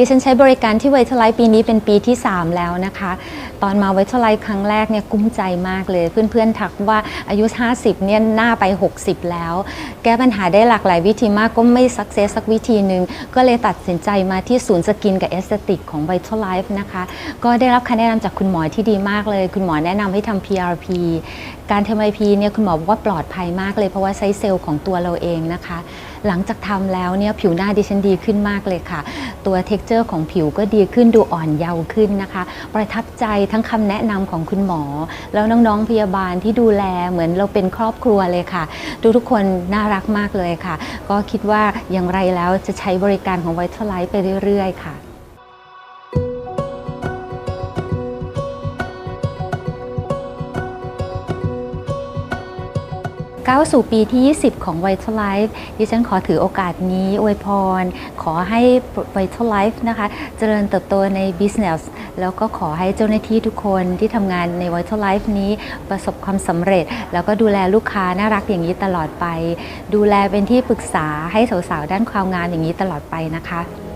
ดิฉันใช้บริการที่ไวท์ไลท์ปีนี้เป็นปีที่ 3 แล้วนะคะ ตอนมาไวท์ไลท์ครั้งแรกเนี่ยกุ้มใจมากเลย เพื่อนๆทักว่าอายุ 50เนี่ยหน้าไป 60 แล้ว แก้ปัญหาได้หลากหลายวิธีมากก็ไม่สักเซสสักวิธีหนึ่งก็เลยตัดสินใจมาที่ศูนย์สกินกับเอสเตติกของไวท์ไลฟ์นะคะ ก็ได้รับคำแนะนำจากคุณหมอที่ดีมากเลย คุณหมอแนะนำให้ทำ PRP การทำ IP เนี่ยคุณหมอบอกว่าปลอดภัยมากเลยเพราะว่าใช้เซลล์ของตัวเราเองนะคะ หลังจากทำแล้วเนี่ยผิวหน้าดิฉันดีขึ้นมากเลยค่ะ ตัวเท็กเจอร์ของผิวก็ดีขึ้นดูอ่อนเยาว์ขึ้นนะคะ ประทับใจทั้งคำแนะนำของคุณหมอ แล้วน้องๆพยาบาลที่ดูแลเหมือนเราเป็นครอบครัวเลยค่ะ ทุกๆคนน่ารักมากเลยค่ะ ก็คิดว่าอย่างไรแล้วจะใช้บริการของไวท์ไลท์ไปเรื่อยๆ ค่ะ ก้าวสู่ปีที่ 20 ของ Vital Life ดิฉันขอถือโอกาสนี้อวยพร ขอให้ Vital Life นะคะ เจริญเติบโตใน Business แล้วก็ขอให้เจ้าหน้าที่ทุกคนที่ทำงานใน Vital Life นี้ประสบความสำเร็จ แล้วก็ดูแลลูกค้าน่ารักอย่างนี้ตลอดไป ดูแลเป็นที่ปรึกษาให้สาวๆ ด้านความงามอย่างนี้ตลอดไปนะคะ